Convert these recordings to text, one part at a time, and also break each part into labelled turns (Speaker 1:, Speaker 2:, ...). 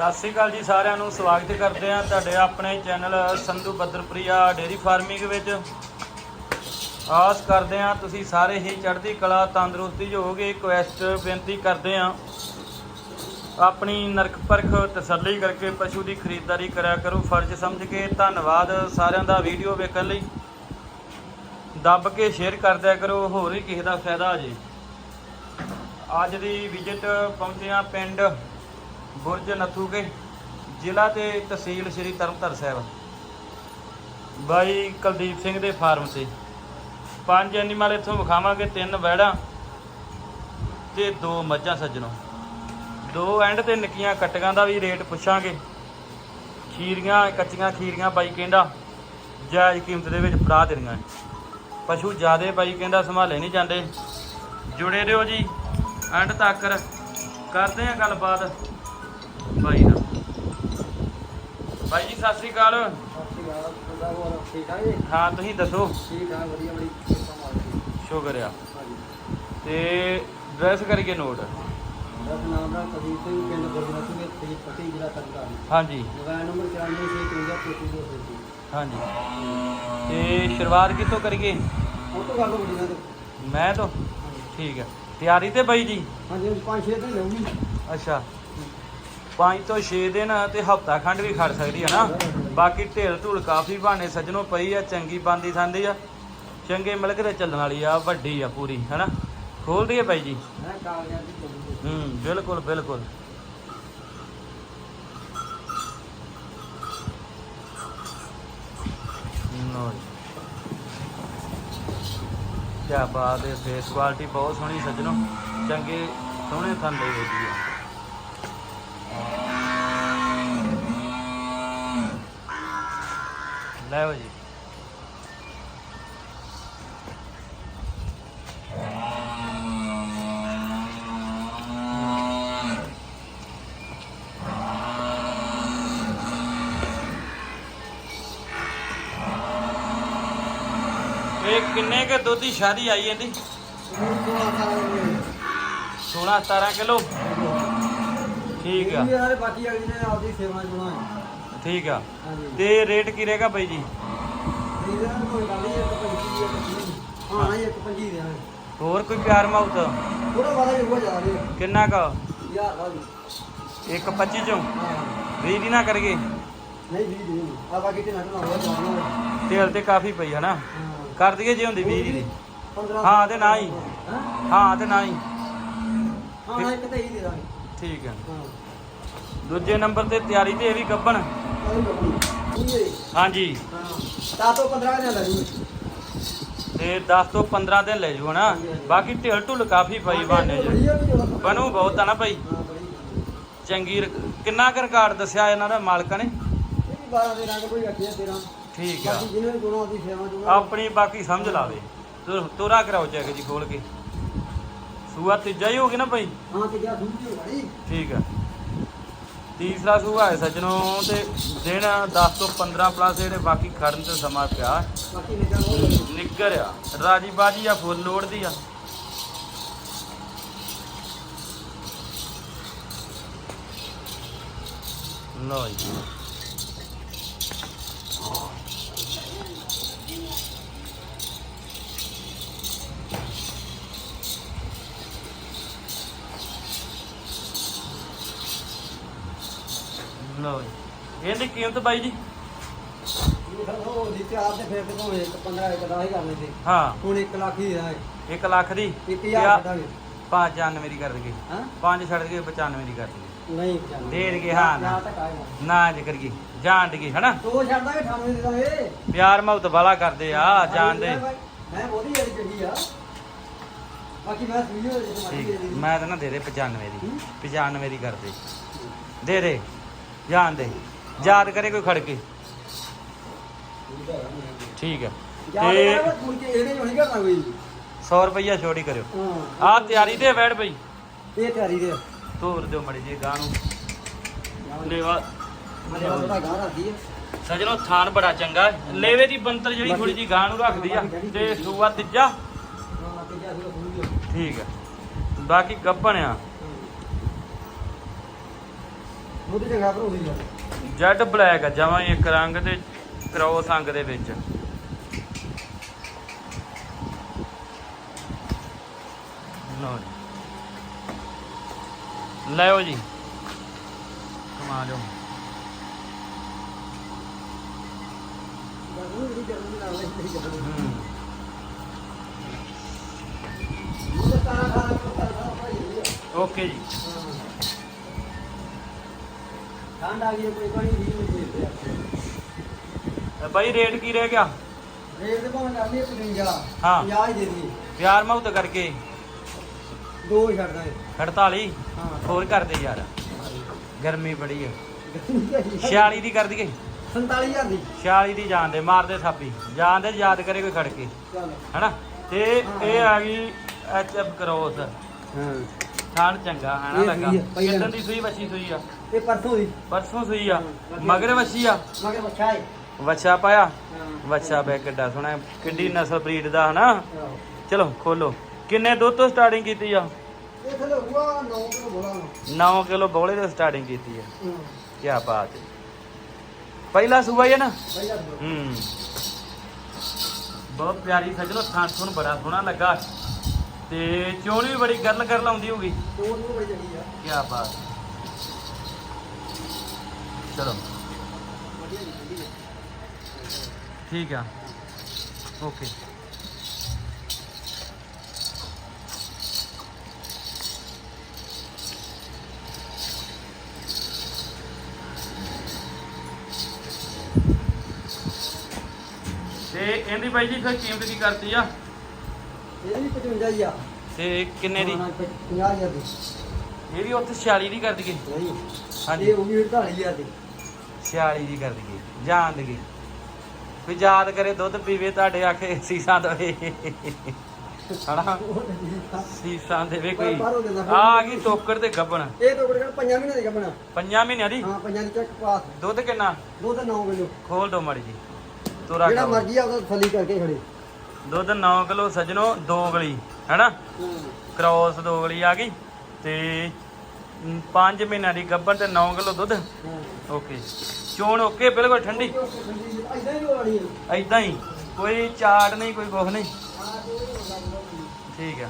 Speaker 1: ਸਤਿ ਸ੍ਰੀ ਅਕਾਲ ਜੀ ਸਾਰਿਆਂ ਨੂੰ, ਸਵਾਗਤ ਕਰਦੇ ਹਾਂ ਤੁਹਾਡੇ ਆਪਣੇ ਚੈਨਲ ਸੰਧੂ ਬੱਦਰਪ੍ਰਿਆ ਡੇਰੀ ਫਾਰਮਿੰਗ ਵਿੱਚ। ਆਸ ਕਰਦੇ ਹਾਂ ਤੁਸੀਂ ਸਾਰੇ ਹੀ ਚੜ੍ਹਦੀ ਕਲਾ, ਤੰਦਰੁਸਤੀ 'ਚ ਹੋਗੇ ਕੁਐਸਟ ਬੇਨਤੀ ਕਰਦੇ ਹਾਂ। ਆਪਣੀ ਨਰਕ ਪਰਖ ਤਸੱਲੀ ਕਰਕੇ ਪਸ਼ੂ ਦੀ ਖਰੀਦਦਾਰੀ ਕਰਿਆ ਕਰੋ, ਫਰਜ਼ ਸਮਝ ਕੇ। ਧੰਨਵਾਦ ਸਾਰਿਆਂ ਦਾ ਵੀਡੀਓ ਵੇਖਣ ਲਈ। ਦੱਬ ਕੇ ਸ਼ੇਅਰ ਕਰਦਿਆ ਕਰੋ, ਹੋਰ ਵੀ ਕਿਸੇ ਦਾ ਫਾਇਦਾ ਜੇ। ਅੱਜ ਦੀ ਵਿਜ਼ਿਟ ਪਹੁੰਚੇ ਹਾਂ ਪਿੰਡ ਬੁਰਜ ਨਥੂਕੇ ਜ਼ਿਲ੍ਹਾ ਤੇ ਤਹਿਸੀਲ ਸ੍ਰੀ ਤਰਨਤਾਰਨ ਸਾਹਿਬ। ਬਾਈ ਕੁਲਦੀਪ ਸਿੰਘ ਦੇ ਫਾਰਮ ਤੇ। ਪੰਜ ਐਨੀਮਲ ਇੱਥੋਂ ਵਿਖਾਵਾਂਗੇ, ਤਿੰਨ ਵੈੜਾਂ ਤੇ ਦੋ ਮੱਝਾਂ ਸੱਜਣੋ। ਦੋ ਐਂਡ ਤੇ ਨਿੱਕੀਆਂ ਕੱਟੀਆਂ ਦਾ ਵੀ ਰੇਟ ਪੁੱਛਾਂਗੇ। ਖੀਰੀਆਂ, ਕੱਚੀਆਂ ਖੀਰੀਆਂ ਬਾਈ ਕਹਿੰਦਾ, ਜਾਇਜ਼ ਕੀਮਤ ਦੇ ਵਿੱਚ ਫੜਾ ਦੇਣੀਆਂ। ਪਸ਼ੂ ਜਿਆਦੇ ਬਾਈ ਕਹਿੰਦਾ, ਸੰਭਾਲੇ ਨਹੀਂ ਜਾਂਦੇ। ਜੁੜੇ ਰਹੋ ਜੀ ਐਂਡ ਤੱਕ ਕਰਦੇ ਆ ਗੱਲਬਾਤ। ਬਾਈ ਨਾਲ ਬਾਈ ਜੀ ਸਤਿ ਸ੍ਰੀ ਅਕਾਲ। ਹਾਂ ਤੁਸੀਂ ਦੱਸੋ।
Speaker 2: ਠੀਕ ਆ ਵਧੀਆ ਬੜੀ ਕਿਰਪਾ ਮਾਲਕ ਦੀ
Speaker 1: ਸ਼ੁਕਰ ਆ।
Speaker 2: ਹਾਂਜੀ
Speaker 1: ਤੇ ਡਰੈਸ ਕਰੀਏ ਨੋਟ?
Speaker 2: ਨਾਮ ਦਾ ਸਿੰਘ ਪਿੰਡ ਗੁਰਦੁਆਰਾ ਸਿੰਘ
Speaker 1: ਹਾਂਜੀ।
Speaker 2: ਮੋਬਾਈਲ ਨੰਬਰ 9465533233
Speaker 1: ਹਾਂਜੀ। ਤੇ ਸ਼ੁਰੂਆਤ ਕਿੱਥੋਂ ਕਰੀਏ?
Speaker 2: ਉਹ ਤੋਂ ਗੱਲ ਬੜੀ ਨਾ
Speaker 1: ਮੈਂ ਤੋਂ? ਠੀਕ ਹੈ ਤਿਆਰੀ ਤੇ ਬਾਈ ਜੀ?
Speaker 2: ਹਾਂਜੀ ਪੰਜ ਛੇ ਦਿਨ ਲਊਗੀ
Speaker 1: ਅੱਛਾ। 5 ਤੋਂ 6 ਦਿਨ ਤੇ ਹਫਤਾ ਖੰਡ ਵੀ ਖੜ ਸਕਦੀ ਹੈ ਨਾ। ਬਾਕੀ ਢੇਲ ਢੂਲ ਕਾਫੀ ਬਹਾਨੇ ਸੱਜਣੋਂ ਪਈ ਆ ਚੰਗੀ ਬੰਦੀ ਸੰਦੀ ਆ। ਚੰਗੇ ਮਿਲਕ ਤੇ ਚੱਲਣ ਵਾਲੀ ਆ ਵੱਡੀ ਆ ਪੂਰੀ ਹੈਨਾ? ਖੋਲ ਦਈਏ ਬਾਈ ਜੀ? ਹੂੰ ਬਿਲਕੁਲ ਬਿਲਕੁਲ। ਕਿਆ ਬਾਤ ਹੈ ਫੇਸ ਕੁਆਲਿਟੀ ਬਹੁਤ ਸੋਹਣੀ ਸੱਜਣੋ। ਚੰਗੇ ਸੋਹਣੇ ਥਣ ਦੇ ਵਿੱਚ ਆ। ਲੈਓ ਜੀ। ਇਹ ਕਿੰਨੇ ਕੇ ਦੁੱਧ ਦੀ ਸ਼ਾਦੀ ਆਈ ਜਾਂਦੀ 16 17 ਕਿਲੋ। ਠੀਕ ਆ।
Speaker 2: ਯਾਰ ਬਾਕੀ ਅਗਲੀ ਨੇ ਆਪਦੀ ਸੇਵਾ ਚੁਣਾ
Speaker 1: ਠੀਕ ਆ।
Speaker 2: ਹਾਂਜੀ।
Speaker 1: ਤੇ ਰੇਟ ਕੀ ਰਹੇਗਾ ਬਾਈ ਜੀ?
Speaker 2: ਇਹਦਾ ਕੋਈ ਗੱਲ ਨਹੀਂ ਇੱਕ ਪੰਜੀ ਇੱਕ ਹਾਂ ਨਹੀਂ ਇੱਕ ਪੰਜੀ ਦੇ ਹਾਂ
Speaker 1: ਹੋਰ ਕੋਈ ਪਿਆਰ ਮਾਊਤ
Speaker 2: ਥੋੜਾ ਵਾਲਾ ਜਿਹਾ ਜ਼ਿਆਦਾ ਨਹੀਂ
Speaker 1: ਕਿੰਨਾ ਕ?
Speaker 2: ਯਾਰ ਬਾਜੀ
Speaker 1: ਇੱਕ 25 ਚੋਂ?
Speaker 2: ਹਾਂ।
Speaker 1: 20 ਦੀ ਨਾ ਕਰਗੇ
Speaker 2: ਨਹੀਂ ਵੀ ਦੀ ਆ ਬਾਕੀ ਤੇ ਨਾ ਨਾ ਹੋ ਜਾਣਾ
Speaker 1: ਤੇਲ ਤੇ ਕਾਫੀ ਪਈ ਹੈ ਨਾ।
Speaker 2: ਹਾਂ।
Speaker 1: ਕਰ ਦਈਏ ਜੇ ਹੁੰਦੀ 20 ਦੀ।
Speaker 2: 15
Speaker 1: ਹਾਂ ਤੇ ਨਾ ਹੀ।
Speaker 2: ਹਾਂ?
Speaker 1: ਹਾਂ ਤੇ ਨਾ ਹੀ।
Speaker 2: ਹਾਂ ਇੱਕ ਤੇ ਹੀ ਦੇ ਦਾਂਗੇ।
Speaker 1: ਠੀਕ ਆ।
Speaker 2: ਹਾਂ।
Speaker 1: ਦੂਜੇ ਨੰਬਰ ਤੇ ਤਿਆਰੀ ਤੇ ਇਹ ਵੀ ਗੱਬਣ।
Speaker 2: ਇਹ
Speaker 1: ਹਾਂਜੀ।
Speaker 2: ਤਾਂ ਤੋਂ 15 ਦਿਨ ਲੱਗੂ
Speaker 1: ਤੇ 10 ਤੋਂ 15 ਦਿਨ ਲੈ ਜੂ ਹਨਾ। ਬਾਕੀ ਢਿਲ ਢੁਲ ਕਾਫੀ ਪਈ ਬਾਨੇ ਜੀ ਬਣੂ ਬਹੁਤ ਆ ਨਾ ਭਾਈ। ਚੰਗੀ ਕਿੰਨਾ ਕੁ ਰਿਕਾਰਡ ਦੱਸਿਆ ਇਹਨਾਂ ਦਾ ਮਾਲਕਾਂ ਨੇ?
Speaker 2: ਇਹ ਵੀ 12 ਦੇ ਰੰਗ ਕੋਈ ਰੱਖਿਆ 13
Speaker 1: ਠੀਕ ਆ। ਆਪਣੀ ਬਾਕੀ ਸਮਝ ਲਾਵੇ ਤੋਰਾ ਕਰਾਓ ਚੈੱਕ ਜੀ ਖੋਲ ਕੇ। ਸੂਆ ਤੀਜਾ ਹੀ ਹੋ ਗਿਆ ਨਾ ਭਾਈ?
Speaker 2: ਹਾਂ ਤੇ ਜਾ ਦੂਜੀ ਹੋ ਗਈ
Speaker 1: ਠੀਕ ਆ। ਤੀਸਰਾ ਸੂਆ ਹੈ ਸੱਜਣੋ ਤੇ ਦਿਨ 10 ਤੋਂ 15 ਪਲੱਸ ਜਿਹੜੇ ਬਾਕੀ ਖੜਨ ਤੇ ਸਮਾਂ ਪਿਆ। ਨਿੱਗਰ ਆ ਰਾਜੀ ਬਾਜੀ ਆ ਫੁੱਲ ਲੋੜ ਦੀ ਆ ਜੀ। ਲਓ ਜੀ। ਇਹਦੀ ਕੀਮਤ ਬਾਈ ਜੀ?
Speaker 2: ਉਹ ਦੀ ਤਿਆਰ ਤੇ ਫਿਰ ਤੋਂ ਇੱਕ 15 ਇੱਕ ਦਾ ਹੀ ਕਰ ਲੈਂਦੇ
Speaker 1: ਹਾਂ?
Speaker 2: ਹੁਣ 1 ਲੱਖ ਹੀ ਦਾ
Speaker 1: 1 ਲੱਖ ਦੀ
Speaker 2: 1000 ਛੱਡਾਂਗੇ
Speaker 1: 95 ਦੀ ਕਰ ਦਈਏ
Speaker 2: ਹਾਂ
Speaker 1: 5 ਛੱਡ 95 ਦੀ ਕਰ
Speaker 2: ਨਹੀਂ
Speaker 1: ਦੇ ਦੇਗੇ, ਹਾਂ, ਨਾ। ਜ਼ਿਕਰ ਕੀ ਜਾਣ ਦਈਏ ਹਨਾ?
Speaker 2: ਦੋ ਛੱਡ ਦਾਂਗੇ 98 ਦੇ ਦਾਂਗੇ।
Speaker 1: ਪਿਆਰ ਮੁਹੱਬਤ ਵਾਲਾ ਕਰਦੇ ਆ ਜਾਣ ਦੇ।
Speaker 2: ਮੈਂ ਬਹੁਤੀ ਜਿਹੜੀ ਆ। ਬਾਕੀ ਮੈਂ ਹੋ
Speaker 1: ਠੀਕ
Speaker 2: ਤੁਹਾਡੀ
Speaker 1: ਮੈਂ ਤਾਂ ਨਾ ਦੇ ਦੇ 95 ਦੀ। 95 ਦੀ ਕਰ ਦੇ। ਦੇ ਦੇ। ਜਾਣ ਦੇ। ਯਾਦ ਕਰੇ ਕੋਈ ਖੜ ਕੇ ਠੀਕ ਹੈ ਤੇ
Speaker 2: ਇਹਦੇ ਹੋਣੀ ਕਰਨਾ ਕੋਈ।
Speaker 1: 100 ਰੁਪਈਆ ਛੋੜੀ ਕਰਿਓ। ਆ ਤਿਆਰੀ ਤੇ ਬੈਠ ਬਈ।
Speaker 2: ਇਹ ਤਿਆਰੀ ਦੇ
Speaker 1: ਤੋਰ ਦਿਓ ਮੜੀ ਜੀ ਗਾਂ ਨੂੰ। ਲੇਵਾ
Speaker 2: ਦਾ
Speaker 1: ਸਜਣੋ ਥਾਨ ਬੜਾ ਚੰਗਾ। ਲੇਵੇ ਦੀ ਬੰਤਰ ਜਿਹੜੀ ਥੋੜੀ ਜੀ ਗਾਂ ਨੂੰ ਰੱਖਦੀ ਆ। ਤੇ ਸੂਆ ਤੀਜਾ। ਠੀਕ ਹੈ ਬਾਕੀ ਗੱਬਣ ਆ।
Speaker 2: ਦੁੱਧ ਚੰਗਾ ਭਰੋਦੀ ਆ
Speaker 1: ਜੈਡ ਬਲੈਕ ਆ ਜਮਾਂ ਹੀ ਇੱਕ ਰੰਗ ਤੇ ਕ੍ਰੋਸ ਅੰਗ ਦੇ ਵਿੱਚ ਲਓ ਜੀ ਲੈਓ ਜੀ ਕਮਾ ਲਿਓ
Speaker 2: ਗਰਮੀ ਬੜੀ ਗਰਮੀ ਨਾਲ ਲਈ ਗਰਮੀ
Speaker 1: ਹੂੰ
Speaker 2: ਉਹ ਤਾਰਾ ਖਾਣਾ ਖਾਣਾ ਭਾਈ
Speaker 1: ਓਕੇ ਜੀ
Speaker 2: ਠੰਡ ਆ ਗਈ ਕੋਈ ਪਾਣੀ ਵੀ ਨਹੀਂ ਦੇ
Speaker 1: ਅ ਬਾਈ ਰੇਟ ਕੀ ਰਹਿ ਗਿਆ?
Speaker 2: ਰੇਟ ਤੇ ਭਾਵੇਂ ਕਰ ਲਈਏ 55
Speaker 1: ਹਾਂ।
Speaker 2: 50 ਹੀ ਦੇ ਦੀ
Speaker 1: ਪਿਆਰ ਮੁਹੱਬਤ ਕਰਕੇ।
Speaker 2: ਦੋ ਹੀ ਛੱਡ ਦਾਂਗੇ।
Speaker 1: 48
Speaker 2: ਹਾਂ।
Speaker 1: ਹੋਰ ਕਰ ਦੇ ਯਾਰ। ਗਰਮੀ ਬੜੀ ਹੈ 46 ਦੀ ਕਰ ਦਈਏ।
Speaker 2: 47000 ਦੀ।
Speaker 1: 46 ਦੀ ਜਾਣ ਦੇ ਮਾਰਦੇ ਥਾਪੀ। ਜਾਣ ਦੇ ਯਾਦ ਕਰੇ ਕੋਈ ਖੜ ਕੇ
Speaker 2: ਚੱਲ।
Speaker 1: ਹਨਾ? ਤੇ ਇਹ ਆ ਗਈ ਐਚ ਐਫ ਕ੍ਰੋਸ।
Speaker 2: ਹਾਂ।
Speaker 1: ਥਾਣ ਚੰਗਾ ਹਨਾ
Speaker 2: ਇਹ
Speaker 1: ਲੱਗਾ।
Speaker 2: ਸੂਈ ਆ, ਪਹਿਲਾਂ।
Speaker 1: ਦੀ ਸੂਈ ਵੱਛੀ ਸੂਈ ਆ।
Speaker 2: ਇਹ ਪਰਸੋਂ ਦੀ।
Speaker 1: ਪਰਸੋਂ ਸੂਈ ਆ।
Speaker 2: ਹਾਂ,
Speaker 1: ਮਗਰ ਵੱਛੀ ਆ।
Speaker 2: ਮਗਰ ਬੱਚਾ ਹੈ
Speaker 1: ਵੱਛਾ ਪਾਇਆ।
Speaker 2: ਹਾਂ।
Speaker 1: ਵੱਛਾ ਬੈ ਕਿੱਡਾ ਸੋਹਣਾ ਕਿੱਡੀ ਨਸਲ ਬਰੀਡ ਦਾ ਹਨਾ?
Speaker 2: ਆਹੋ।
Speaker 1: ਚਲੋ ਖੋਲੋ। ਕਿੰਨੇ ਦੁੱਧ ਤੋਂ ਸਟਾਰਟਿੰਗ ਕੀਤੀ ਆ?
Speaker 2: ਇਹ ਥਲੇ ਹੁਆ 9 ਕਿਲੋ ਬੋਲਾ
Speaker 1: 9 ਕਿਲੋ ਬੋਲੇ ਤੋਂ ਸਟਾਰਟਿੰਗ ਕੀਤੀ ਆ।
Speaker 2: ਹਾਂ।
Speaker 1: ਕੀ ਬਾਤ ਹੈ। ਪਹਿਲਾ ਹੀ ਹੈ ਨਾ? ਹੂੰ। ਬਹੁਤ ਪਿਆਰੀ ਸਜਣੋ ਥਾਂ ਥੁਣ ਬੜਾ ਸੋਹਣਾ ਲੱਗਾ। ਤੇ ਚੋਣ ਵੀ ਬੜੀ ਗਰਲ ਗਰਲ ਆਉਂਦੀ ਹੋਊਗੀ।
Speaker 2: ਤੋੜ ਨੂੰ ਬੜੀ ਚੰਗੀ ਆ।
Speaker 1: ਕੀ ਬਾਤ ਚਲੋ। ਠੀਕ ਆ। ਓਕੇ। ਤੇ ਇਹਦੀ ਬਾਈ ਜੀ ਫਿਰ ਕੀਮਤ ਕੀ ਕਰਤੀ ਆ?
Speaker 2: ਇਹਦੀ ਵੀ 55 ਹੀ ਆ।
Speaker 1: ਤੇ ਕਿੰਨੇ ਦੀ?
Speaker 2: 50000 ਦੀ।
Speaker 1: ਇਹ ਵੀ ਉੱਥੇ 46 ਦੀ ਕਰ ਦਈਏ।
Speaker 2: ਨਹੀਂ।
Speaker 1: ਹਾਂਜੀ।
Speaker 2: ਇਹ ਉਹ ਵੀ 48000 ਦੀ
Speaker 1: 46 ਦੀ ਕਰ ਦਈਏ ਜਾਣ ਦਈਏ। ਕੋਈ ਯਾਦ ਕਰੇ ਦੁੱਧ ਪੀਵੇ ਤੁਹਾਡੇ ਆਖੇ ਸੀਸਾਂ ਦਵੇ। ਹਣਾ
Speaker 2: ਉਹ ਤਾਂ ਠੀਕ ਆ।
Speaker 1: ਸੀਸਾਂ ਦੇਵੇ ਕੋਈ। ਆ ਗਈ ਟੋਕਰ ਤੇ ਗੱਬਣ।
Speaker 2: ਇਹ ਤੋਂ ਬੜਾ 5 ਮਹੀਨੇ ਦੀ ਗੱਬਣਾ
Speaker 1: ਪੰਜਾਂ ਮਹੀਨਿਆਂ ਦੀ?
Speaker 2: ਹਾਂ ਪੰਜਾਂ ਦੀ ਚੱਕ ਪਾਸ।
Speaker 1: ਦੁੱਧ ਕਿੰਨਾ?
Speaker 2: ਦੋ ਤੇ 9 ਕਿਲੋ।
Speaker 1: ਖੋਲ ਦੋ ਮੜੀ ਜੀ। ਤੋਰਾ
Speaker 2: ਜਿਹੜਾ
Speaker 1: ਖਾਓ।
Speaker 2: ਮਰਜ਼ੀ ਆ ਉਹਦਾ ਥੱਲੀ ਕਰਕੇ ਖੜੇ।
Speaker 1: ਦੁੱਧ 9 ਕਿਲੋ ਸਜਣੋ ਦੋ ਗਲੀ। ਹੈਨਾ? ਕ੍ਰੋਸ ਦੋ ਗਲੀ ਆ ਗਈ ਤੇ 5 ਮਹੀਨਿਆਂ ਦੀ ਗੱਬਣ ਤੇ 9 ਕਿਲੋ ਦੁੱਧ। ਓਕੇ। ਚੋਣ ਓਕੇ ਬਿਲਕੁਲ ਠੰਡੀ। ਐਦਾਂ ਹੀ ਕੋਈ ਚਾਟ ਨਹੀਂ ਕੋਈ ਕੁਛ ਨਹੀਂ। ਠੀਕ ਆ।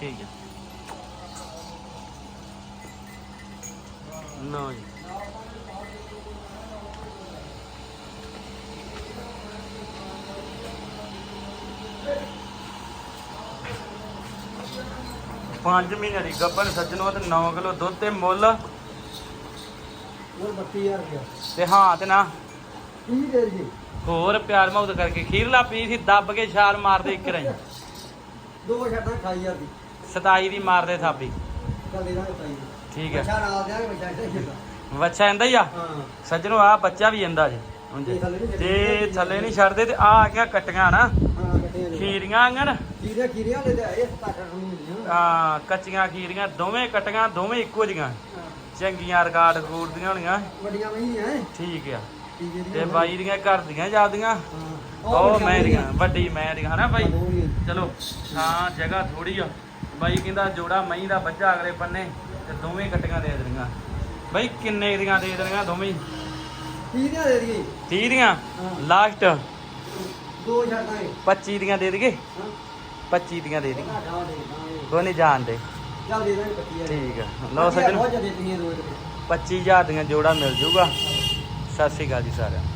Speaker 1: ਠੀਕ ਹੈ ਲਓ ਜੀ। ਪੰਜ ਮਹੀਨੇ ਦੀ ਗੱਬਨ ਸੱਜਣੋ ਤੇ 9 ਕਿਲੋ ਦੁੱਧ ਤੇ ਮੁੱਲ
Speaker 2: ਹੋਰ 32000 ਰੁਪਇਆ।
Speaker 1: ਤੇ ਹਾਂ ਤੇ ਨਾ।
Speaker 2: ਕੀ ਦੇ ਜੀ
Speaker 1: ਹੋਰ ਪਿਆਰ ਮੁਹੱਬਤ ਕਰਕੇ ਖੀਰਲਾ ਪੀ ਸੀ ਦੱਬ ਕੇ ਛਾਲ ਮਾਰਦੇ ਇੱਕ ਰਹੀ
Speaker 2: ਦੋ ਛੱਡਾਂ 28000 ਦੀ।
Speaker 1: 27 ਦੀ ਮਾਰਦੇ ਥਾਪੀ।
Speaker 2: ਚੱਲ ਤਾਈ
Speaker 1: ਠੀਕ ਹੈ।
Speaker 2: ਅੱਛਾ ਨਾਲ ਦਿਆਂਗੇ ਬੱਚਾ
Speaker 1: ਇੰਦਾ ਹੀ ਆ? ਸੱਜਣੋ ਆ ਬੱਚਾ ਵੀ ਇੰਦਾ ਜੀ।
Speaker 2: ਤੇ ਥੱਲੇ ਨਹੀਂ
Speaker 1: ਛੱਡਦੇ। ਤੇ ਆ ਆ ਗਈਆਂ ਕਟੀਆਂ ਨਾ। ਖੀਰੀਆਂ ਆਂਗਣ।
Speaker 2: ਖੀਰੀਆਂ ਖੀਰੀਆਂ ਲੈ ਤੇ ਆਏ 60 ਨੂੰ ਮਿਲੀਆਂ
Speaker 1: ਆ। ਕੱਚੀਆਂ ਖੀਰੀਆਂ ਦੋਵੇਂ ਕਟੀਆਂ ਦੋਵੇਂ ਇੱਕੋ ਜੀਆਂ
Speaker 2: ਹਾਂ।
Speaker 1: ਚੰਗੀਆਂ ਰਿਕਾਰਡ ਰਿਕੂਡ ਦੀਆਂ ਹੋਣੀਆਂ।
Speaker 2: ਵੱਡੀਆਂ ਮਹੀਆਂ ਹੈ
Speaker 1: ਠੀਕ ਆ।
Speaker 2: ਹੈ
Speaker 1: ਤੇ ਬਾਈ ਦੀਆਂ ਘਰ ਦੀਆਂ ਜਾਂਦੀਆਂ
Speaker 2: ਹਾਂ।
Speaker 1: ਉਹ ਮੈਂ ਦੀਆਂ ਵੱਡੀ ਮੈਂ ਦੀਆਂ ਹਨਾ ਬਾਈ? ਚਲੋ ਹਾਂ ਜਗ੍ਹਾ ਥੋੜੀ ਆ। ਬਾਈ ਕਹਿੰਦਾ ਜੋੜਾ ਮਹੀਂ ਦਾ ਬੱਚਾ ਅਗਲੇ ਬੰਨੇ ਤੇ ਦੋਵੇਂ ਕਟੀਆਂ ਦੇ ਦੇਣੀਆਂ। ਬਾਈ ਕਿੰਨੇ ਦੀਆਂ ਦੇ ਦੇਣੀਆਂ ਦੋਵੇਂ? ਹੀ?
Speaker 2: ਖੀਰੀਆਂ ਦੇ ਦਈਏ।
Speaker 1: 30 ਦੀਆਂ?
Speaker 2: ਹਾਂ।
Speaker 1: ਲਾਸਟ?
Speaker 2: ਦੋ ਛੱਡਾਂਗੇ
Speaker 1: 25 ਦੀਆਂ ਦੇ
Speaker 2: ਹਾਂ।
Speaker 1: 25 ਦੀਆਂ ਦੇ
Speaker 2: ਦੇ
Speaker 1: ਕੋਈ ਨਹੀਂ ਜਾਣਦੇ।
Speaker 2: ਚੱਲ ਦੇ ਦਾਂਗੇ 25000
Speaker 1: ਠੀਕ ਆ। ਲਓ ਸੱਜਣ।
Speaker 2: ਬਹੁਤ ਜ਼ਿਆਦਾ ਦਿੱਤੀਆਂ ਦੋ।
Speaker 1: 25000 ਦੀਆਂ ਜੋੜਾ ਮਿਲ ਜੂਗਾ। ਸਤਿ ਸ਼੍ਰੀ ਅਕਾਲ ਜੀ ਸਾਰਿਆਂ ਨੂੰ।